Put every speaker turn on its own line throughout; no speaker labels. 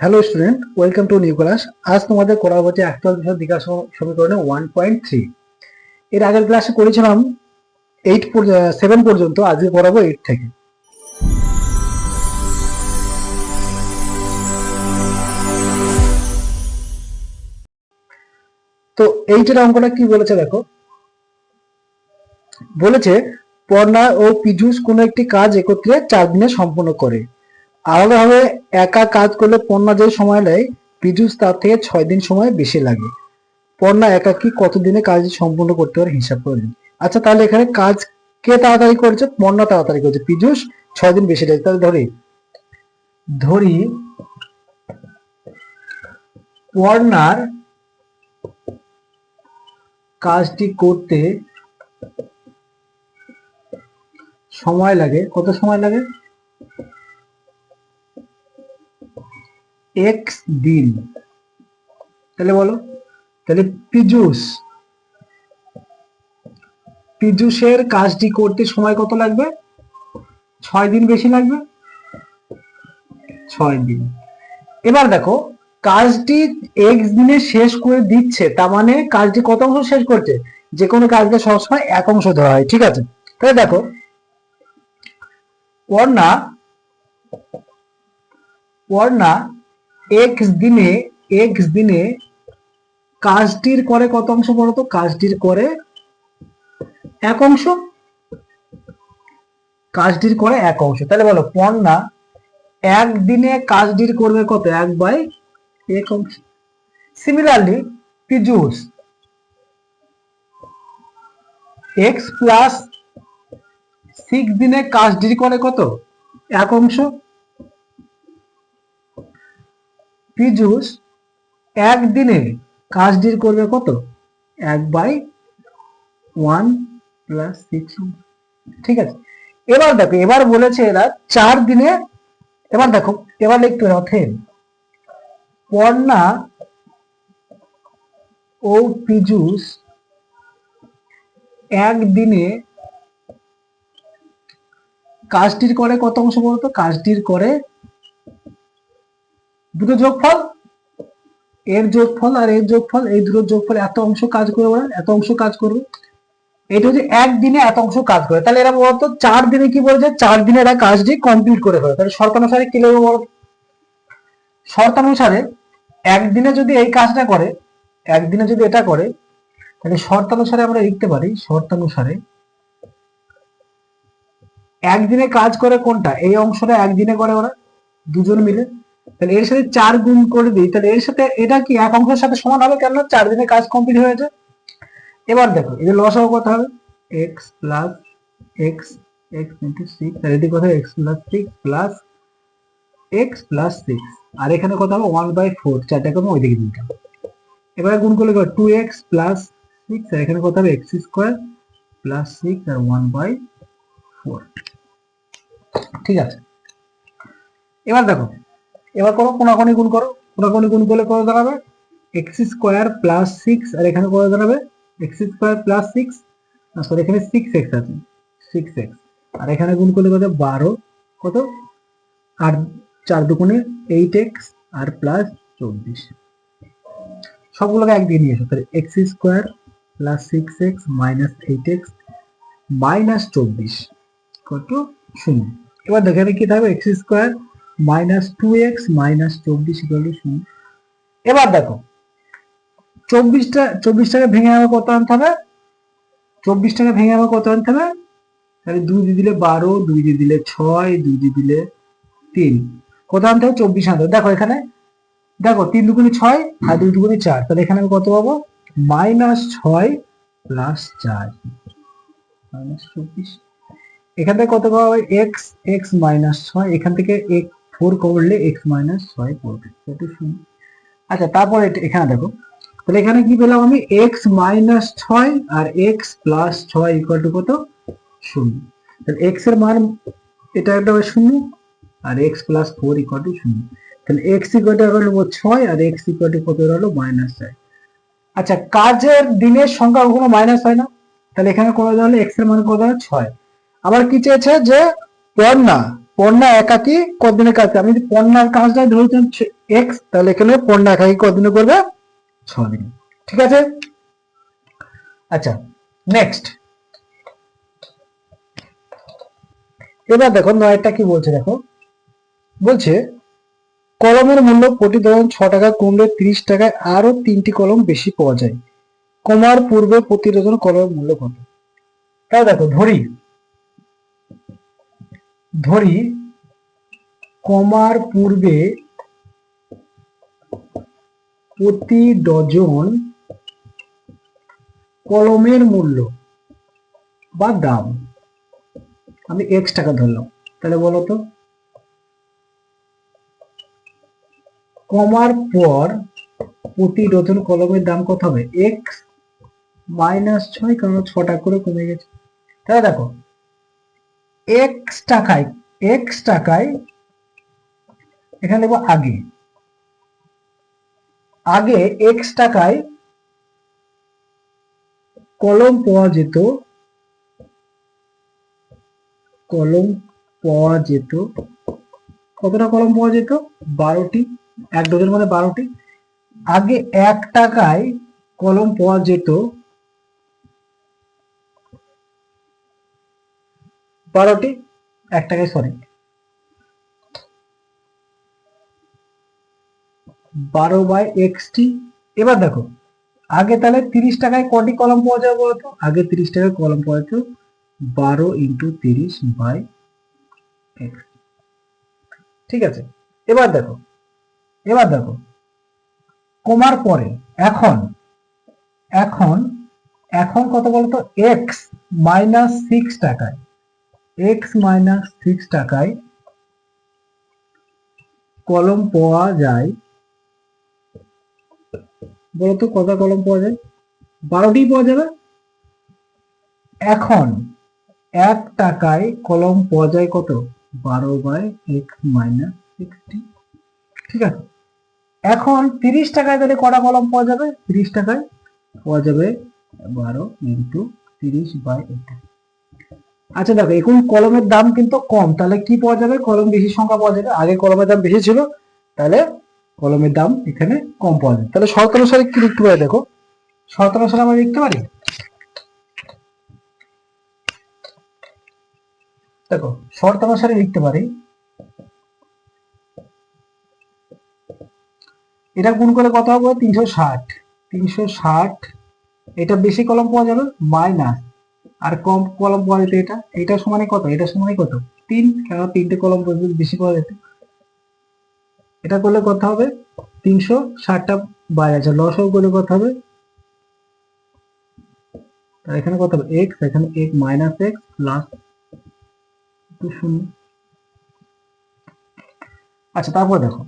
Hello student welcome to new class আজ তোমাদের করা হচ্ছে অ্যাকচুয়াল বিষয় বিকাশ সমীকরণে ওয়ান পয়েন্ট থ্রি এর আগের ক্লাসে করেছিলাম এইট সেভেন পর্যন্ত আজকে করাবো এইট থেকে। তো এইটের অঙ্কটা কি বলেছে দেখো? বলেছে, পর্ণা ও পীযুষ কোনো একটি কাজ একত্রে চার দিনে সম্পন্ন করে। আলাদাভাবে একা কাজ করলে পণ্যা যে সময় নেয় পীযুষ তার থেকে ছয় দিন সময় বেশি লাগে। পণ্যা একাকি কতদিনে কাজ সম্পূর্ণ করতে পারে হিসাব করে আচ্ছা তাহলে এখানে কাজ কে তাড়াতাড়ি করেছে? পণ্যা তাড়াতাড়ি করেছে। পীযুষ ছয় দিন বেশি লাগে। তাহলে ধরি ধরি পর্ণার কাজটি করতে সময় লাগে। কত সময় লাগে? এক্স দিন। তাহলে বলো, তাহলে পীযুষ। পীযুষের কাজটি করতে সময় কত লাগবে? ছয় দিন বেশি লাগবে? ছয় দিন। এবার দেখো, কাজটি এক্স দিনে শেষ করে দিচ্ছে, তার মানে কাজটি কত অংশ শেষ করছে? যে কোনো কাজকে সবসময় এক অংশ ধরা হয়, ঠিক আছে? তাহলে দেখো পর্ণা পর্ণা এক্স দিনে এক্স দিনে কাজটির করে কত অংশ বলতো কাজটির করে এক অংশ। কাজটির করে এক অংশ। তাহলে বলো পর্ণা একদিনে কাজটির করবে কত? এক বাই এক অংশ। Similarly Piyush x plus six দিনে কাজটির করে কত? এক অংশ। পীযুষ একদিনে কাজটির করবে কত? এক বাই ওয়ান প্লাস সিক্স ঠিক আছে? এবার দেখো, এবার বলেছে এরা চার দিনে, এবার দেখো, এবার লিখতে অথেন। পর্ণা ও পীযুষ একদিনে কাজটির করে কত অংশ বলতো? কাজটির করে দুটো যোগফল? এর যোগফল আর এর যোগফল, এই দুটো যোগফল এত অংশ কাজ করবে ওরা এত অংশ কাজ করবে? এটা হচ্ছে একদিনে এত অংশ কাজ করে। তাহলে এরা বলতো, চার দিনে কি বলছে? চার দিনে এরা কাজটি কমপ্লিট করে ফেলে। তাহলে শর্তানুসারে কি লিখব বলো? শর্তানুসারে একদিনে যদি এই কাজটা করে একদিনে যদি এটা করে, তাহলে শর্তানুসারে আমরা লিখতে পারি শর্তানুসারে একদিনে কাজ করে কোনটা? এই অংশটা একদিনে করে ওরা, দুজন মিলে। তাহলে এর সাথে চার গুণ করে দিই। তাহলে এর সাথে এটা কি এক অংশের সাথে সমান হবে কেন চার দিনে কাজ কমপ্লিট হয়েছে এবার দেখো এই যে লসাও কত হবে? X plus x x into six আর এটি কত x plus six plus x plus six আর এখানে কত হবে? ওয়ান বাই ফোর চারটা কম ওইদিকে দিতে এবারে গুণ করলে টু এক্স প্লাস সিক্স আর এখানে কত হবে? এক্স স্কোয়ার প্লাস সিক্স আর ওয়ান বাই ফোর ঠিক আছে? এবার দেখো এবার করো, কোনাকোনি গুণ করো। কোনাকোনি গুণ করলে কত দাঁড়াবে? এক্স স্কোয়ার প্লাস সিক্স আর এখানে কত দাঁড়াবে? X square plus six sorry এখানে সিক্স এক্স আছে। সিক্স এক্স আর এখানে গুণ করলে কত? বারো। কত? আর চার দুগুণে এইট এক্স আর প্লাস চব্বিশ। সবগুলোকে একদিকে নিয়ে এসো তাহলে x square plus six x minus eight x minus চব্বিশ। কত? শূন্য। এবার দেখে কি থাকবে x square minus two x minus চব্বিশ শূন্য এবার দেখো, চব্বিশটা, চব্বিশটাকে ভেঙে আমার কত আনতে হবে? চব্বিশটাকে ভেঙে আমার কত আনতে হবে? তাহলে দুই দিয়ে দিলে বারো, দুই দিয়ে দিলে ছয়, দুই দিয়ে দিলে তিন। কত আনতে হবে? চব্বিশ আনতে দেখো এখানে, দেখো তিন দুগুণি ছয় আর দুই দুগুণি চার। তাহলে এখানে আমি কত পাবো? মাইনাস ছয় প্লাস চার। মাইনাস চব্বিশ। এখান থেকে কত হবে এক্স এক্স মাইনাস ছয়। এখান থেকে এক ফোর করলে এক্স মাইনাস ছয় পড়বে কত শূন্য আচ্ছা তারপর এখানে দেখো। তাহলে এখানে কি পেলাম আমি? এক্স মাইনাস ছয় আর এক্স প্লাস ছয় ইকুয়াল টু কত? শূন্য। তাহলে এক্সের মান এটা একটা শূন্য আর x plus four equal to শূন্য। তাহলে এক্স ইকুয়াল টু হলো? ছয় আর এক্স ইকুয়াল টু কত হলো? মাইনাস ছয়। আচ্ছা কাজের দিনের সংখ্যা কখনো মাইনাস হয় না। তাহলে এখানে কত হলো? এক্সের মান কত হলো? ছয়। আবার কি চেয়েছে যে পর্ণা পণ্যা একাকি কদিনে কাজ? আমি যদি পণ্যার কাজটা ধরেছিলাম এক্স তাহলে এখানে পণ্যা একাকি কদিনে করবে? ছ দিন ঠিক আছে? আচ্ছা নেক্সট এবার দেখো নয়টা কি বলছে দেখো? বলছে, কলমের মূল্য প্রতি ডজন ছ টাকা কমলে তিরিশ টাকায় আরও তিনটি কলম বেশি পাওয়া যায়। কমার পূর্বে প্রতি ডজন কলমের মূল্য কত? তাই দেখো, ধরি। ধরি, কমার পূর্বে প্রতি ডজন কলমের মূল্য বা দাম। আমি এক্স টাকা ধরলাম। তাহলে বলো তো? কমার পর প্রতি ডজন কলমের দাম কত হবে? এক্স মাইনাস ছয়, কারণ ছটা করে কমে গেছে। তাহলে দেখো এক্স টাকায় এক্স টাকায়, এখানে দেখব আগে। আগে এক্স টাকায় কলম পাওয়া যেত, কলম পাওয়া যেত, কতটা কলম পাওয়া যেত? বারোটি, এক ডজন মানে বারোটি। আগে এক টাকায় কলম পাওয়া যেত বারোটি এক টাকায় সরি। বারো বাই এক্সটি, এবার দেখো, আগে তাহলে তিরিশ টাকায় কটি কলম পাওয়া যাবে বলতো? আগে তিরিশ টাকায় কলম পাওয়া যেত বারো ইন্টু তিরিশ বাই ঠিক আছে, এবার দেখো এবার দেখো, কমার পরে এখন এখন এখন কত বলতো? এক্স মাইনাস সিক্স টাকায়। এক্স মাইনাস সিক্স টাকায় কলম পাওয়া যায়। বলতো কত কলম পাওয়া যায়? বারোটি পাওয়া যাবে। এখন এক টাকায় কলম পাওয়া যায় কত? বারো বাই এক্স মাইনাস সিক্সটি ঠিক আছে? এখন তিরিশ টাকায় তাহলে কটা কলম পাওয়া যাবে? তিরিশ টাকায় পাওয়া যাবে বারো ইন্টু তিরিশ বাই এইট আচ্ছা দেখো, এখন কলমের দাম কিন্তু কম, তাহলে কি পাওয়া যাবে? কলম বেশি সংখ্যা পাওয়া যাবে। আগে কলমের দাম বেশি ছিল, তাহলে কলমের দাম এখানে কম পাওয়া যাবে। তাহলে শর্ত অনুসারে কি লিখতে পারি দেখো? শর্ত অনুসারে আমরা লিখতে পারি? দেখো, শর্ত অনুসারে লিখতে পারি, এটা গুণ করে কত হবে? তিনশো ষাট। তিনশো ষাট, এটা বেশি কলম পাওয়া যাবে? মাইনাস। আর কম কলম পাওয়া যেত এটা? এটা সমানে কত? এটা সমানে কত? তিন? কেন তিনটে কলম পর্যন্ত বেশি পাওয়া যেত? এটা করলে কত হবে? তিনশো ষাটটা বাইরে আছে। লসও করলে কত হবে? এখানে কত হবে? এক্স এখানে এক মাইনাস এক্স প্লাস শূন্য। আচ্ছা তারপর দেখো।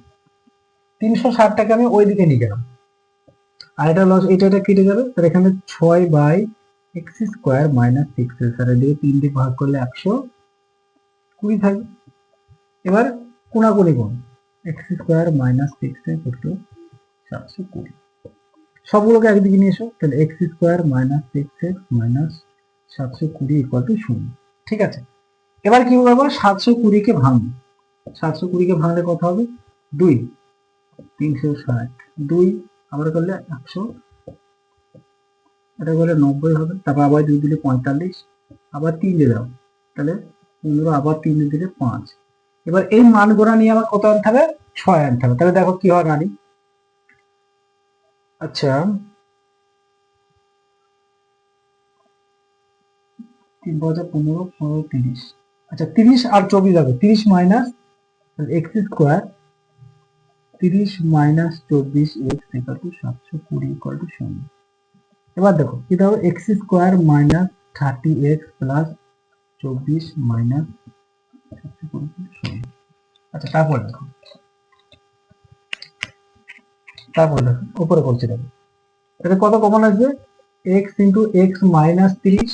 তিনশো ষাটটাকে আমি ওই দিকে নিয়ে গেলাম। আর এটা লস এটা এটা কেটে যাবে। তাহলে এখানে ছয় by x square minus six তিন দিয়ে ভাগ করলে একশো কুড়ি থাকবে। এবার কোনাকুনি গুণ। X square minus six x একটু সাতশো কুড়ি। সবগুলোকে একদিকে নিয়ে এসো। তাহলে x square minus six x minus সাতশো কুড়ি ইকুয়াল টু শূন্য। ঠিক আছে? এবার কি করব সাতশো কুড়িকে ভাঙবো। সাতশো কুড়িকে ভাঙলে কত হবে? দুই। তিনশো ষাট। দুই, আমরা করলে একশো এটা করলে নব্বই হবে, তারপর আবার দুই দিলে পঁয়তাল্লিশ, আবার তিন দিয়ে দাও তাহলে পনেরো, আবার তিন দিলে পাঁচ। এবার এই মানগুলো নিয়ে আবার কত আনতে হবে? ছয় আনতে হবে। তাহলে দেখো কি হয় রানি। আচ্ছা তিন বছর পনেরো পনেরো তিরিশ। আচ্ছা তিরিশ আর চব্বিশ হবে। তিরিশ মাইনাস এক্স স্কোয়ার, তিরিশ মাইনাস চব্বিশ এক্স ইকাল টু সাতশো কুড়ি ইকাল টু শূন্য। এবার দেখো, কি হবে x square minus thirty x plus চব্বিশ মাইনাস আচ্ছা তারপর দেখো। তারপর দেখো, উপরে করছি দেখো। এটা কত কমন আসবে? এক্স ইন্টু এক্স মাইনাস তিরিশ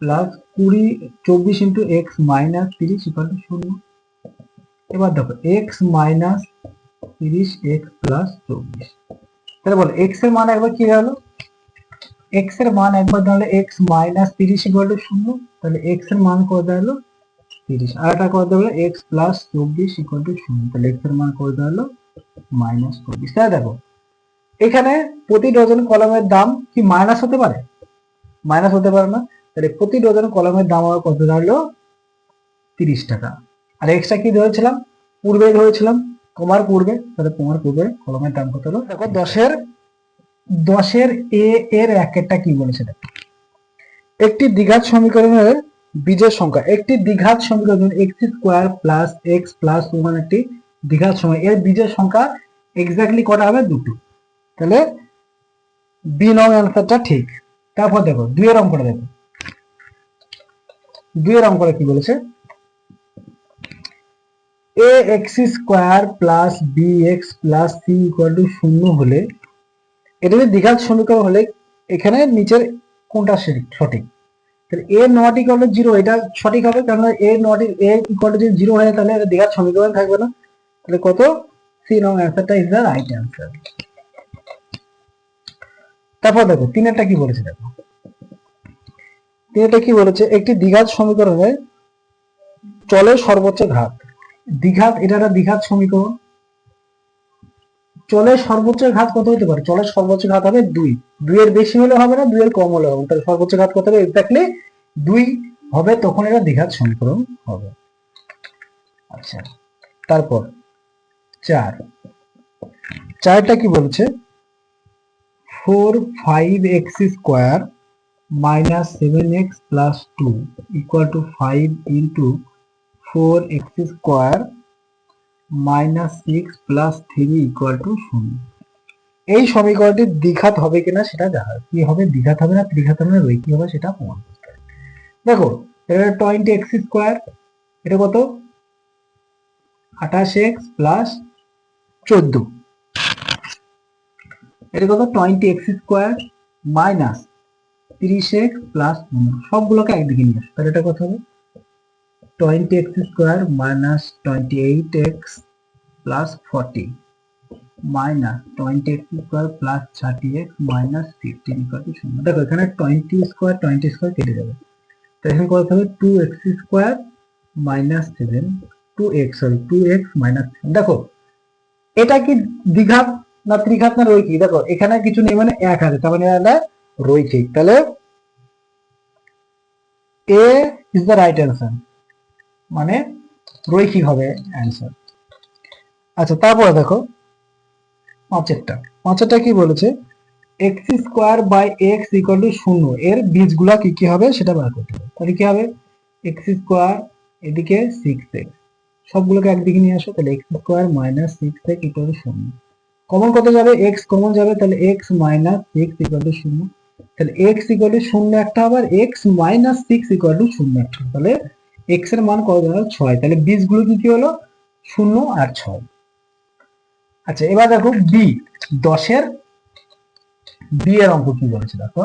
প্লাস কুড়ি, চব্বিশ ইন্টু এক্স মাইনাস তিরিশ ইকাল শূন্য এবার দেখো এক্স মাইনাস তিরিশ এক্স প্লাস চব্বিশ। তাহলে বলো এক্সের মান একবার কি হলো? এক্সের মান একবার তাহলে এক্স মাইনাস তিরিশ ইকুয়াল টু শূন্য, তাহলে এক্সের মান কত দাঁড়াল তিরিশ। আর একটা করে দেবে এক্স প্লাস চব্বিশ ইকুয়াল টু শূন্য, তাহলে এক্সের মান দেওয়া হলো মাইনাস চব্বিশ। তাই দেখো, এখানে প্রতি ডজন কলমের দাম কি মাইনাস হতে পারে? মাইনাস হতে পারে না। তাহলে প্রতি ডজন কলমের দাম আমার কত দাঁড়াল তিরিশ টাকা। আর এক্সট্রা কি ধরেছিলাম? পূর্বে ধরেছিলাম। কমার পূর্বে তাহলে কমার পূর্বে কলমের দাম কত হলো। দেখো দশের দশের এ এর একেরটা কি বলেছে দেখো। একটি দ্বিঘাত সমীকরণের বীজের সংখ্যা, একটি দ্বিঘাত সমীকরণ x square plus x plus one একটি দ্বিঘাত সময় এর বীজের সংখ্যা এক্স্যাক্টলি কটা হবে? দুটো। তাহলে বি নং অ্যান্সারটা ঠিক। তারপর দেখো, দুইয়ের অঙ্কটা দেখো। দুইয়ের অঙ্কটা কি বলেছে? A x square plus b x plus c equal to শূন্য হলে, এটা যদি দ্বিঘাত সমীকরণ হলে, এখানে নিচের কোনটা সঠিক? তাহলে a not equal to zero এটা সঠিক হবে কারণ a not a equal to যদি জিরো হয়, তাহলে এটা দ্বিঘাত সমীকরণ থাকবে না। তাহলে কত? সি নং অ্যান্সারটা ইজ দ্য রাইট অ্যান্সার তারপর দেখো, তিনেরটা কি বলেছে দেখো? তিনেরটা কি বলেছে? একটি দ্বিঘাত সমীকরণে চলের সর্বোচ্চ ঘাত। দ্বিঘাত, এটা একটা দ্বিঘাত সমীকরণ। চলের সর্বোচ্চ ঘাত কত হতে পারে? চলের সর্বোচ্চ ঘাত হবে দুই। দুইয়ের বেশি হলে হবে না, দুইয়ের কম হলে হবে তাহলে সর্বোচ্চ ঘাত কত হবে? এক্স্যাক্টলি দুই হবে, তখন এটা দ্বিঘাত সমীকরণ হবে। আচ্ছা তারপর চার। চারটা কি বলছে? Four five x square minus seven x plus two equal to five into four x square minus six plus three equal to শূন্য। এই সমীকরণটি দ্বিঘাত হবে কিনা সেটা দেখা কি হবে? দ্বিঘাত হবে না? ত্রিঘাত হবে না রৈখিক হবে সেটা প্রমাণ করতে দেখো এটা টোয়েন্টি এক্স স্কোয়ার, এটা কত? আঠাশ এক্স প্লাস চোদ্দ। এটা কত? টোয়েন্টি এক্স স্কোয়ার মাইনাস তিরিশ এক্স প্লাস সবগুলোকে একদিকে নিয়ে আসো। তাহলে এটা কত হবে? Twenty x square minus twenty eight x plus forty minus twenty x square plus thirty x minus fifteen equal to শূন্য দেখো, এখানে টোয়েন্টি স্কোয়ার টোয়েন্টি স্কোয়ার কেটে যাবে। তো এখানে কত হবে? Two x square minus seven two x sorry two x minus দেখো, এটা কি দ্বিঘাত না ত্রিঘাত না রৈখিক? দেখো, এখানে কিছু নেই মানে এক আছে, তার মানে এটা রৈখিক। তাহলে a is the right answer মানে রৈখিক হবে অ্যান্সার আচ্ছা তারপরে দেখো পাঁচেরটা পাঁচেরটা কি বলেছে? X square by x equal to শূন্য। এর বীজগুলা কি কি হবে সেটা বার করতে হবে। তাহলে কি হবে? এক্স স্কোয়ার এদিকে সিক্স এক্স সবগুলোকে একদিকে নিয়ে আসো, তাহলে x square minus six x equal to শূন্য। কমন কত যাবে? এক্স কমন যাবে, তাহলে x minus six equal to শূন্য। তাহলে এক্স ইকুয়াল টু শূন্য একটা আবার x minus six equal to শূন্য একটা তাহলে এক্সের মান কত দাঁড়াল ছয়। তাহলে বীজগুলো কি কি হলো? শূন্য আর ছয়। আচ্ছা এবার দেখো বি দশের বি এর অঙ্ক কি বলেছে দেখো?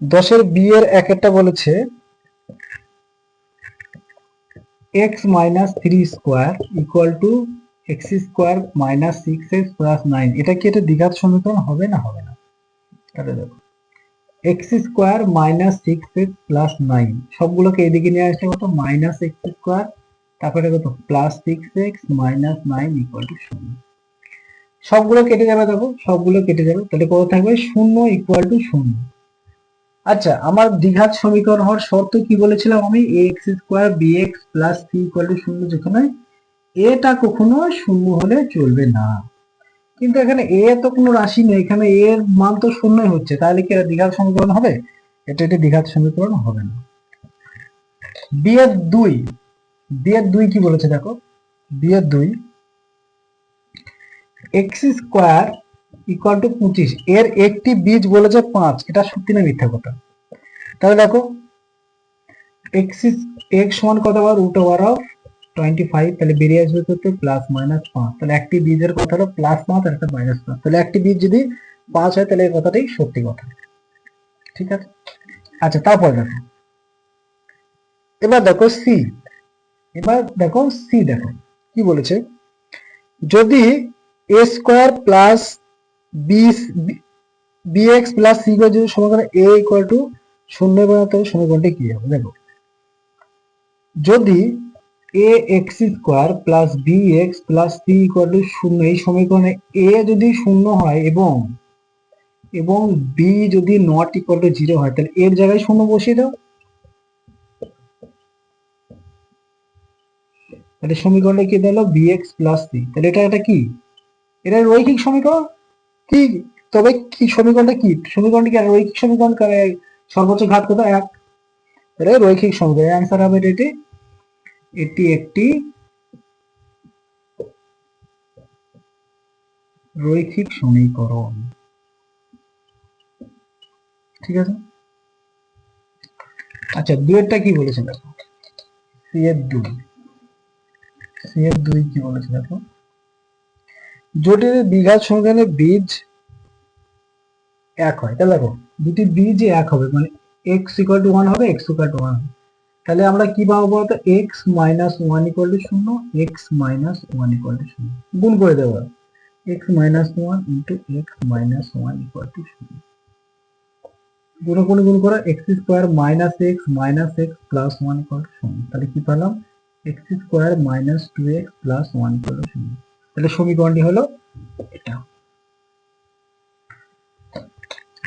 দশের বি এর এক একটা বলেছে x minus three square equal to x square minus six x plus nine এটা কি এটা দ্বিঘাত সমীকরণ? হবে না হবে না। তাহলে দেখো। X square minus six x plus nine. সবগুলোকে এদিকে নিয়ে আসলে কত? মাইনাস এক্স স্কোয়ার, তারপরে কত? Plus six x minus nine equal to শূন্য। সবগুলো কেটে যাবে দেখো, সবগুলো কেটে যাবে। তাহলে কত থাকবে? শূন্য ইকুয়াল টু শূন্য। আচ্ছা আমার দ্বিঘাত সমীকরণ হওয়ার শর্ত কি বলেছিলাম আমি? A x square b x plus c equal to শূন্য যেখানে এটা কখনো শূন্য হলে চলবে না। কিন্তু এখানে এ তো কোনো রাশি নেই, এখানে এর মান তো শূন্যই হচ্ছে, তাহলে কি দ্বিঘাত সমীকরণ হবে? এটা এটা দ্বিঘাত সমীকরণ হবে না। বি এর দুই বি এর দুই কি বলেছে দেখো? বি এর দুই এক্স স্কোয়ার ইকুয়াল টু পঁচিশ, এর একটি বীজ বলেছে পাঁচ, এটা সত্যি না মিথ্যা কথা? তাহলে দেখো এক্স এক্স সমান কত বার root over of twenty five তাহলে বেরিয়ে আসবে কত প্লাস মাইনাস পাঁচ। তাহলে একটি বীজের কথা হলো প্লাস পাঁচ আর একটা মাইনাস পাঁচ। তাহলে একটি বীজ যদি পাঁচ হয়, তাহলে এই কথাটাই সত্যি কথা। ঠিক আছে? আচ্ছা তারপর দেখো। এবার দেখো সি এবার দেখো সি দেখো। কি বলেছে? যদি a square plus b b x plus c যদি সমীকরণ এ ইকুয়াল টু শূন্য বানাতে সমীকরণটি কি হবে? দেখো। যদি a x plus b plus c equal to শূন্য, এই সমীকরণে এ যদি শূন্য হয় এবং এবং বি যদি নট ইকুয়াল টু জিরো হয়, তাহলে এর জায়গায় শূন্য বসিয়ে দাও। তাহলে সমীকরণটা কি দিলো বি এক্স প্লাস সি তাহলে এটা এটা কি? এটা রৈখিক সমীকরণ? কি? তবে কি সমীকরণটা কি? সমীকরণটা কি? রৈখিক সমীকরণ, করে সর্বোচ্চ ঘাত কত? এক। এটা রৈখিক সমীকরণ অ্যান্সার হবে এটি। এটি একটি রৈখিক সমীকরণ। ঠিক আছে? আচ্ছা দুয়েরটা কি বলেছে দেখো? সি এর দুই। সি এর দুই কি বলেছে দেখো? জটিল দ্বিঘাত সমীকরণে বীজ এক হয়। তাহলে দেখো, দুটি বীজ এক হবে মানে এক্স ইকুয়াল টু ওয়ান হবে এক্স ইকুয়াল টু ওয়ান তাহলে আমরা কি পাবো বলতো? X minus one equal to শূন্য x minus one equal to শূন্য। গুণ করে দেবো। X minus one into x minus one equal to শূন্য। গুণ গুণ গুণ করে x square minus x minus x plus one equal to শূন্য। তাহলে কি পেলাম? X square minus two x plus one equal to শূন্য। তাহলে সমীকরণটি হলো এটা।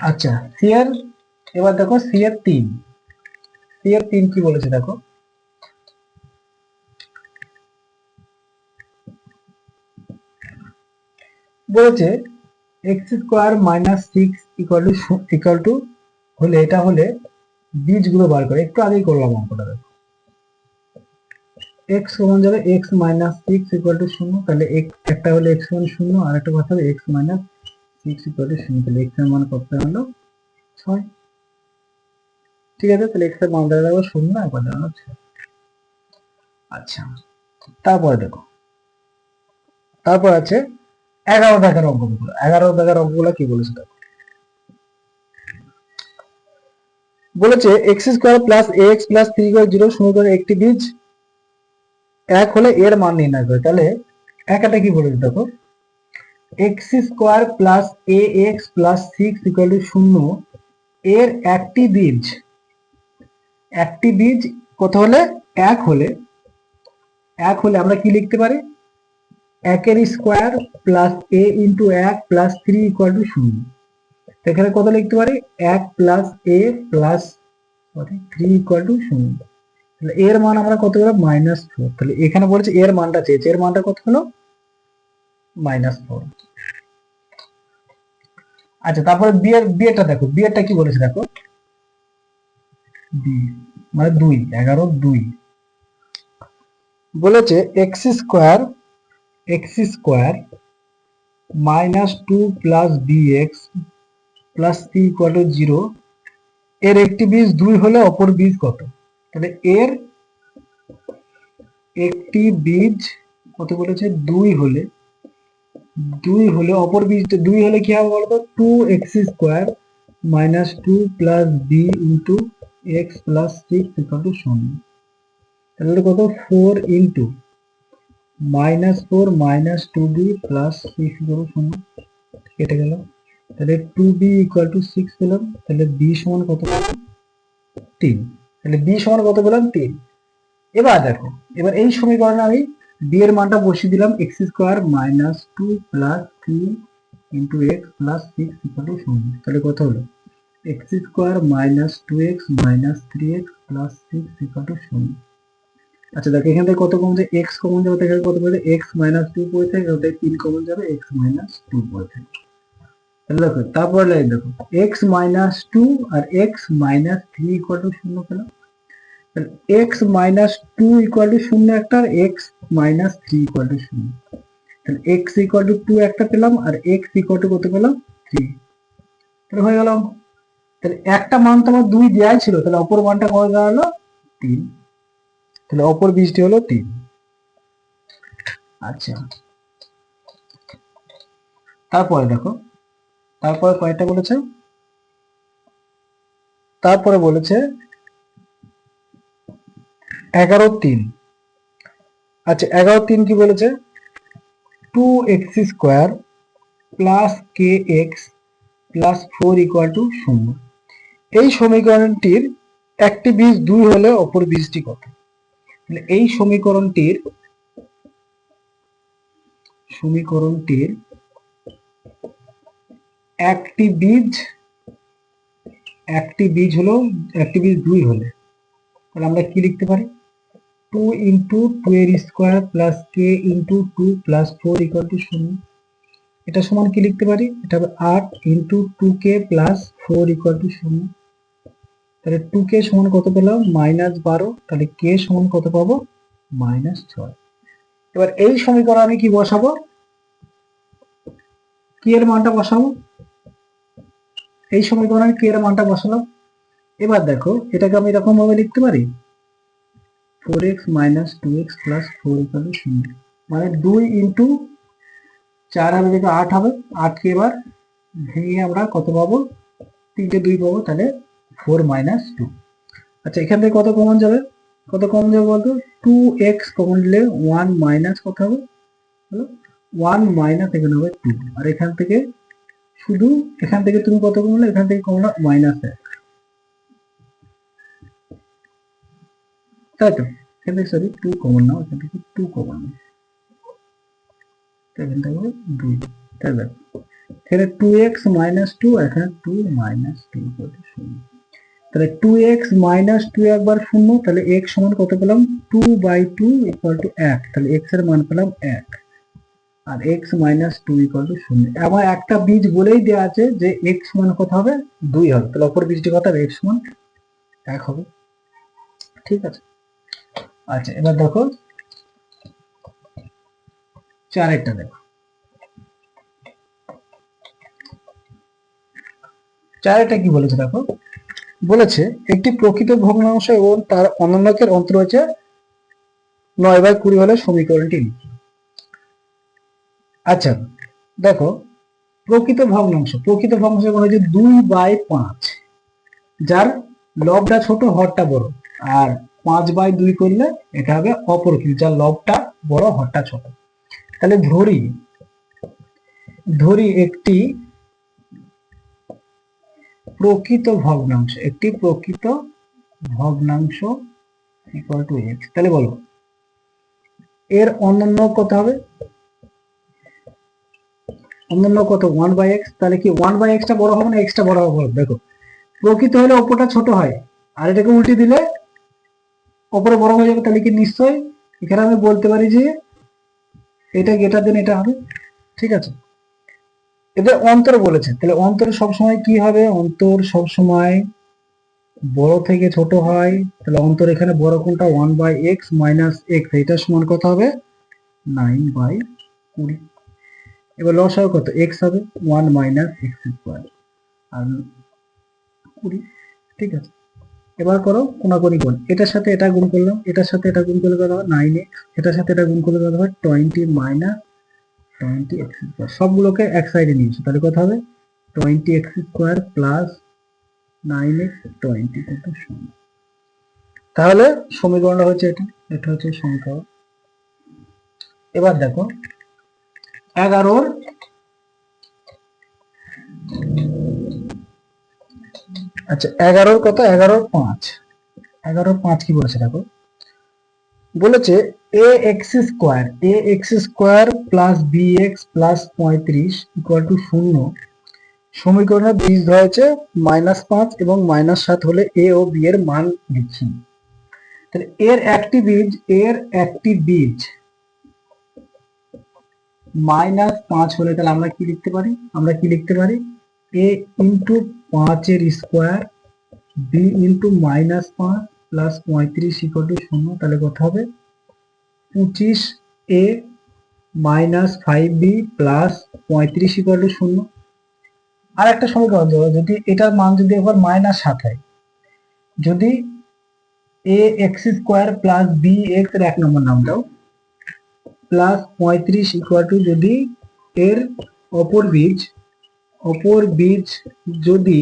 আচ্ছা সি এবার দেখো সি তিন। এর তিন কি বলেছে দেখো? বলেছে x square minus six equal to equal to হলে এটা হলে বীজগুলো বার করে। একটু আগেই করলাম অঙ্কটা, দেখো। এক্স কমন যাবে x minus six equal to শূন্য, তাহলে একটা হলে এক্স মান শূন্য, আর একটা কথা হবে x minus six equal to শূন্য, তাহলে এক্সের মান কত হলো? ছয়। ঠিক আছে, তাহলে এক্সের মান দেখা যাবে শূন্য একবার দেওয়া হচ্ছে। আচ্ছা তারপরে দেখো। তারপর আছে, এগারো দাগের অঙ্কগুলো। এগারো দাগের অঙ্কগুলো কি বলেছে দেখো? বলেছে x square plus a x plus three square zero সমীকরণের একটি বীজ, এক হলে এর মান নির্ণয় করে। তাহলে, একটা কি বলেছে দেখো? X square plus a x plus six equal to শূন্য, এর একটি বীজ একটি বীজ কত হলে? এক হলে। এক হলে আমরা কি লিখতে পারি? একের স্কোয়ার প্লাস এ ইন্টু এক প্লাস থ্রি ইকুয়াল টু শূন্য। এখানে কত লিখতে পারি? এক plus a plus three equal to শূন্য। তাহলে এর মান আমরা কত পেলাম? Minus four. তাহলে এখানে বলেছে এর মানটা চেয়েছে। এর মানটা কত হলো? Minus four. আচ্ছা তারপরে বিয়ের বিয়েটা দেখো। বিয়েরটা কি বলেছে দেখো? বি মানে দুই, এগারো, দুই। বলেছে x square x square minus two plus b x plus c equal to zero. এর একটি বীজ দুই হলে অপর বীজ কত? তাহলে এর একটি বীজ কত বলেছে? দুই হলে। দুই হলে অপর বীজটা দুই হলে কি হবে বলতো? Two x square minus two plus b into x plus six equal to শূন্য তাহলে কত? Four into minus four minus two b plus six equal শূন্য কেটে গেল। তাহলে two b equal to six পেলাম। তাহলে বি সমান কত পেলাম? তিন। তাহলে বি সমান কত পেলাম? তিন। এবার দেখো, এবার এই সমীকরণে আমি বি এর মানটা বসিয়ে দিলাম x square minus two plus three into x plus six equal to শূন্য তাহলে কত হলো? X square minus two x minus three x plus six equal to শূন্য আচ্ছা দেখো, এখান থেকে কত কমন এক্স কমন যাবে এখানে কত পড়ে এক্স মাইনাস টু পড়ে থাকে ওটাই তিন কমন যাবে এক্স মাইনাস টু পড়ে থাকে। তাহলে দেখো তারপর লাইন দেখো x minus two R x minus three equal to শূন্য পেলাম। X minus two equal to শূন্য একটা আর x minus three equal to শূন্য। তাহলে এক্স ইকুয়াল টু টু একটা পেলাম, আর এক্স ইকুয়াল টু কত পেলাম? থ্রি তাহলে হয়ে গেল। তাহলে একটা মান তো আমার দুই দেওয়াই ছিল, তাহলে অপর মানটা কত দাঁড়াল? তিন। তাহলে অপর বীজটি হলো তিন। আচ্ছা। তারপরে দেখো, তারপরে কয়টা বলেছে? তারপরে বলেছে এগারো তিন। আচ্ছা এগারো তিন কি বলেছে? Two x square plus k x plus four equal to শূন্য। এই সমীকরণটির একটি বীজ দুই হলে অপর বীজটি কত? এই সমীকরণটির সমীকরণটির একটি বীজ একটি বীজ হলো, একটি বীজ দুই হলে। তাহলে আমরা কি লিখতে পারি? টু ইন্টু টু এর square plus k into two plus four equal to শূন্য। এটা সমান কি লিখতে পারি? এটা হবে আট into two k plus four equal to শূন্য। তাহলে টু কে সমান কত পেলাম? মাইনাস বারো, তাহলে কে সমান কত পাবো? মাইনাস ছয়। এবার এই সমীকরণ আমি কি বসাবো? কি এর মানটা বসাবো? এই সমীকরণে কে এর মানটা বসালাম। এবার দেখো, এটাকে আমি এরকম ভাবে লিখতে পারি? Four x minus two x plus four শূন্য মানে দুই ইন্টু চার হবে দেখে আট হবে। আটকে এবার ভেঙে আমরা কত পাবো? তিনটে দুই পাবো, তাহলে ফোর মাইনাস টু। আচ্ছা এখান থেকে কত কমন যাবে? কত কমন যাবে বলতো? টু এক্স কমন নিলে ওয়ান মাইনাস কত হবে? ওয়ান মাইনাস এখানে হবে টু আর এখান থেকে শুধু এখান থেকে তুমি কত কমলে এখান থেকে কমলো মাইনাস এক। তাই তো? এখান থেকে সরি টু কমন নাও। এখান থেকে টু কমন নাও। এখান থেকে দুই। তাই দেখো এখানে টু এক্স মাইনাস টু এখানে টু মাইনাস টু শূন্য। তাহলে টু এক্স মাইনাস টু একবার শূন্য, তাহলে এক্স সমান কত পেলাম? Two by two equal to এক, তাহলে এক্সের মান পেলাম এক। আর x minus two equal to শূন্য। আমার একটা বীজ বলেই দেওয়া আছে যে এক্স সমান কত হবে? দুই হবে। তাহলে অপর বীজটি কত হবে? এক্স সমান এক হবে। ঠিক আছে? আচ্ছা এবার দেখো। চারেরটা দেখো। চারেরটা কি বলেছে দেখো? বলেছে, একটি প্রকৃত ভগ্নাংশ এবং তার অনন্যকের অন্তর হচ্ছে নয় বাই কুড়ি হলে সমীকরণটি আচ্ছা দেখো, প্রকৃত ভগ্নাংশ প্রকৃত ভগ্নাংশ মানে হচ্ছে দুই বাই পাঁচ, যার লবটা ছোট, হরটা বড়, আর পাঁচ বাই দুই করলে এটা হবে অপরকৃত যার লবটা বড়, হরটা ছোট। তাহলে ধরি ধরি একটি প্রকৃত ভগ্নাংশ, একটি প্রকৃত ভগ্নাংশ ইকুয়াল টু এক্স তাহলে বলো, এর অনন্য কত হবে? অন্যান্য কত? ওয়ান বাই এক্স তাহলে কি ওয়ান বাই এক্সটা বড় হবে না এক্সটা বড় হবে? দেখো, প্রকৃত হলে ওপরটা ছোট হয়, আর এটাকে উল্টে দিলে ওপরে বড় হয়ে যাবে, তাহলে কি নিশ্চয় এখানে আমি বলতে পারি যে এটা গেটার দেন এটা হবে, ঠিক আছে? এদের অন্তর বলেছে। তাহলে অন্তর সবসময় কি হবে? অন্তর সবসময় বড় থেকে ছোট হয়। তাহলে অন্তর এখানে বড় কোনটা? One by x minus x এটা সমান কত হবে? নাইন বাই কুড়ি। এবার লস হবে কত? এক্স হবে। ওয়ান মাইনাস এক্স স্কোয়ার আর কুড়ি। ঠিক আছে। এবার করো কোনাকুনি গুণ। এটার সাথে এটা গুণ করলাম। এটার সাথে এটা গুণ করলে কত হবে? নাইন এক্স এটার সাথে এটা গুণ করলে কত হবে? Twenty minus twenty x square সবগুলোকে এক সাইডে নিয়েছি তাহলে কত হবে twenty x square plus nine x twenty কিন্তু শূন্য তাহলে সমীকরণটা হচ্ছে এটা। এটা হচ্ছে সমীকরণ এবার দেখো, এগারোর আচ্ছা এগারোর কত? এগারোর পাঁচ। এগারোর পাঁচ কি বলেছে দেখো? বলেছে a x square a x square plus b x plus পঁয়ত্রিশ ইকুয়াল টু শূন্য সমীকরণের বীজ হয়েছে মাইনাস পাঁচ এবং মাইনাস সাত হলে এ ও বি এর মান লিখি তাহলে এর একটি বীজ, এর একটি বীজ মাইনাস পাঁচ হলে তাহলে আমরা কি লিখতে পারি? আমরা কি লিখতে পারি? এ ইন্টু পাঁচের স্কোয়ার বি ইন্টু মাইনাস পাঁচ প্লাস পঁয়ত্রিশ ইকুয়াল টু শূন্য, তাহলে কত হবে? পঁচিশ A minus five B plus পঁয়ত্রিশ ইকুয়াল টু শূন্য। আর একটা সমীকরণ দেবো, যদি এটার মান যদি একবার মাইনাস সাত হয়, যদি A X square plus B এক্সের এক নম্বর নামটাও প্লাস পঁয়ত্রিশ ইকুয়াল টু যদি এর অপর বীজ অপর বীজ যদি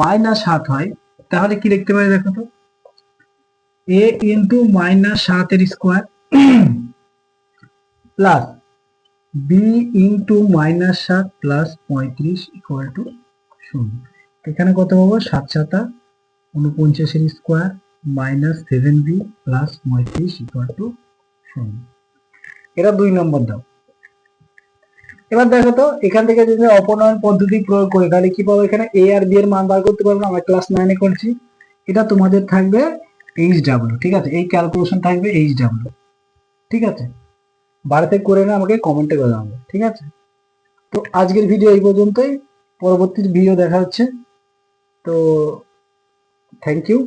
মাইনাস সাত হয়, তাহলে কি লিখতে পারি দেখো তো? এ ইন্টু মাইনাস সাতের square plus B into minus সাত প্লাস পঁয়ত্রিশ ইকুয়াল টু শূন্য। এখানে কত পাবো? সাত সাতা উনপঞ্চাশের square minus seven B plus পঁয়ত্রিশ ইকুয়াল টু শূন্য। এটা দুই নম্বর দাও। এবার দেখো তো, এখান থেকে যদি অপনয়ন পদ্ধতি প্রয়োগ করি, তাহলে কি পাবো এখানে? এ আর বি এর মান বার করতে পারব আমরা ক্লাস নাইনে করছি। এটা তোমাদের থাকবে এইচ ডাব্লু ঠিক আছে? এই ক্যালকুলেশন থাকবে এইচ ডাব্লু ঠিক আছে? বাড়িতে করে না, আমাকে কমেন্টে করে জানাবে ঠিক আছে? তো আজকের ভিডিও এই পর্যন্তই, পরবর্তী ভিডিও দেখা হচ্ছে। তো থ্যাংক ইউ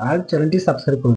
আর চ্যানেলটি সাবস্ক্রাইব করুন